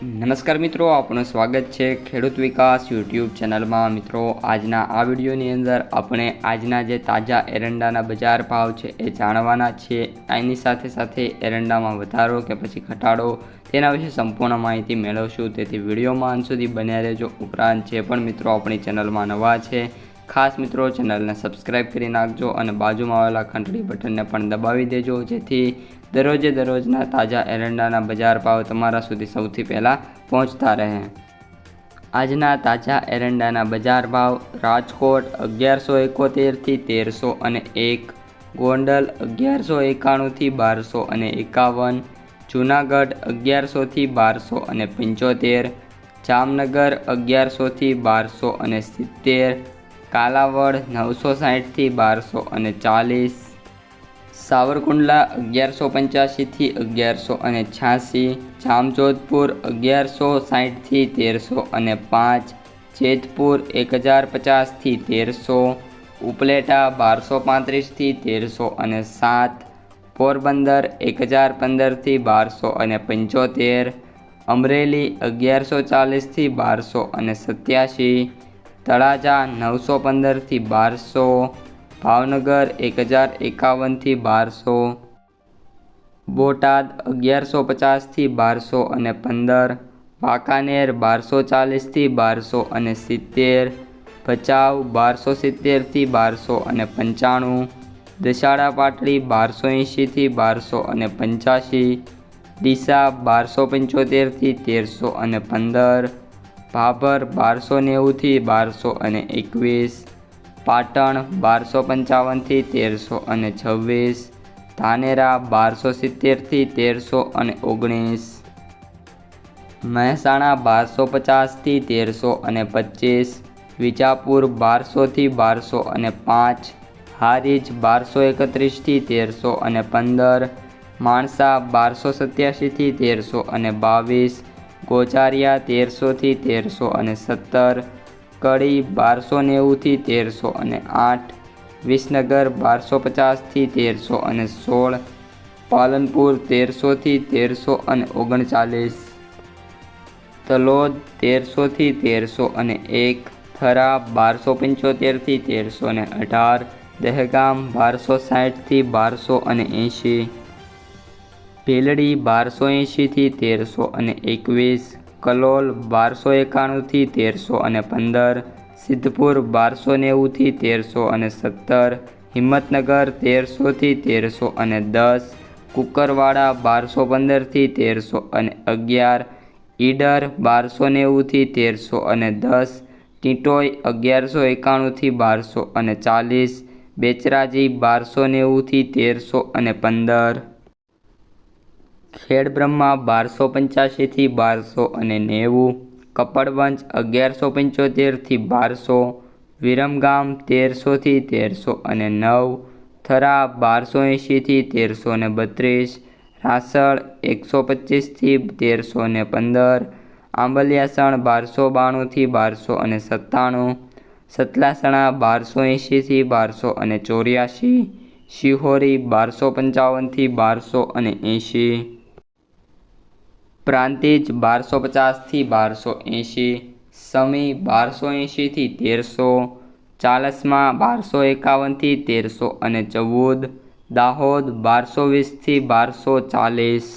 નમસ્કાર મિત્રો, આપનું સ્વાગત છે ખેડૂત વિકાસ યુટ્યુબ ચેનલમાં. મિત્રો, આજના આ વિડીયોની અંદર આપણે આજના જે તાજા એરંડાના બજાર ભાવ છે એ જાણવાના છીએ. એની સાથે સાથે એરંડામાં વધારો કે પછી ઘટાડો તેના વિશે સંપૂર્ણ માહિતી મેળવશું. તેથી વિડીયોમાં અંત સુધી બન્યા રહેજો. ઉપરાંત જે પણ મિત્રો આપણી ચેનલમાં નવા છે ખાસ મિત્રો ચેનલને સબસ્ક્રાઈબ કરી નાખજો અને બાજુમાં આવેલા ઘંટડી બટનને પણ દબાવી દેજો, જેથી દરરોજે દરરોજના તાજા એરંડાના બજાર ભાવ તમારા સુધી સૌથી પહેલાં પહોંચતા રહે. આજના તાજા એરંડાના બજાર ભાવ રાજકોટ અગિયારસો એકોતેરથી તેરસો અને એક, ગોંડલ અગિયારસો એકાણુંથી બારસો અને એકાવન, જૂનાગઢ અગિયારસોથી બારસો અને પંચોતેર, જામનગર અગિયારસોથી બારસો અને સિત્તેર કાલાવડ નવસો સાઠથી બારસો અને ચાલીસ. સાવરકુંડલા અગિયારસો પંચ્યાસીથી અગિયારસો અને છ્યાસી. જામજોધપુર અગિયારસો સાઠથી તેરસો અને પાંચ. જેતપુર એક હજાર પચાસથી તેરસો. ઉપલેટા બારસો પાંત્રીસથી તેરસો અને સાત. પોરબંદર એક હજાર પંદરથી બારસો અને પંચોતેર. અમરેલી અગિયારસો ચાલીસથી બારસો અને સત્યાસી. તળાજા નવસો પંદરથી બારસો, ભાવનગર એક હજાર એકાવનથી બારસો, બોટાદ અગિયારસો પચાસથી બારસો અને પંદર, વાંકાનેર બારસો ચાલીસથી બારસો અને સિત્તેર, ભચાઉ બારસો સિત્તેરથી બારસો અને પંચાણું દશાડા પાટડી બારસો એંશીથી બારસો અને પંચ્યાસી, ડીસા બારસો પંચોતેરથી તેરસો અને પંદર ભાભર બારસો નેવુંથી બારસો અને એકવીસ, પાટણ બારસો પંચાવનથી તેરસો અને છવ્વીસ, ધાનેરા બારસો સિત્તેરથી તેરસો અને ઓગણીસ, મહેસાણા બારસો પચાસથી તેરસો અને પચીસ, વિજાપુર બારસોથી બારસો અને પાંચ, હારીજ બારસો એકત્રીસથી તેરસો અને પંદર, માણસા બારસો સત્યાસીથી તેરસો અને બાવીસ ગોચારિયા તેરસોથી તેરસો અને સત્તર, કડી બારસો નેવુંથી તેરસો અને આઠ, વિસનગર બારસો પચાસથી તેરસો અને સોળ, પાલનપુર તેરસોથી તેરસો અને ઓગણચાલીસ, તલોદ તેરસોથી તેરસો અને એક, થરા બારસો પંચોતેરથી તેરસો અને અઢાર, દહેગામ બારસો સાઠથી બારસો અને એંશી ભીલડી બારસો એંશીથી તેરસો અને એકવીસ, કલોલ બારસો એકાણુંથી તેરસો અને પંદર, સિદ્ધપુર બારસો નેવુંથી તેરસો અને સત્તર, હિંમતનગર તેરસોથી તેરસો અને દસ, કુકરવાડા બારસો પંદરથી તેરસો અને અગિયાર, ઈડર બારસો નેવુંથી તેરસો અને દસ, ટીટોઈ અગિયારસો એકાણુંથી બારસો અને ચાલીસ, બેચરાજી બારસો નેવુંથી તેરસો અને પંદર. ખેડબ્રહ્મા બારસો પંચ્યાસીથી બારસો અને નેવું કપડવંશ અગિયારસો પંચોતેરથી બારસો, વિરમગામ તેરસોથી તેરસો અને નવ, થરા બારસો એંશીથી તેરસો ને બત્રીસ, રાસળ એકસો પચીસથી તેરસો ને પંદર, આંબલિયાસણ બારસો બાણુંથી બારસો અને સત્તાણું, સતલાસણા બારસો એંશીથી બારસો અને ચોર્યાસી, શિહોરી બારસો પંચાવનથી બારસો અને એંશી. પ્રાંતિજ બારસો પચાસથી બારસો એંશી, સમી બારસો એંશીથી તેરસો, ચાલસમાં બારસો એકાવનથી તેરસો અને ચૌદ, દાહોદ બારસો વીસથી બારસો ચાલીસ.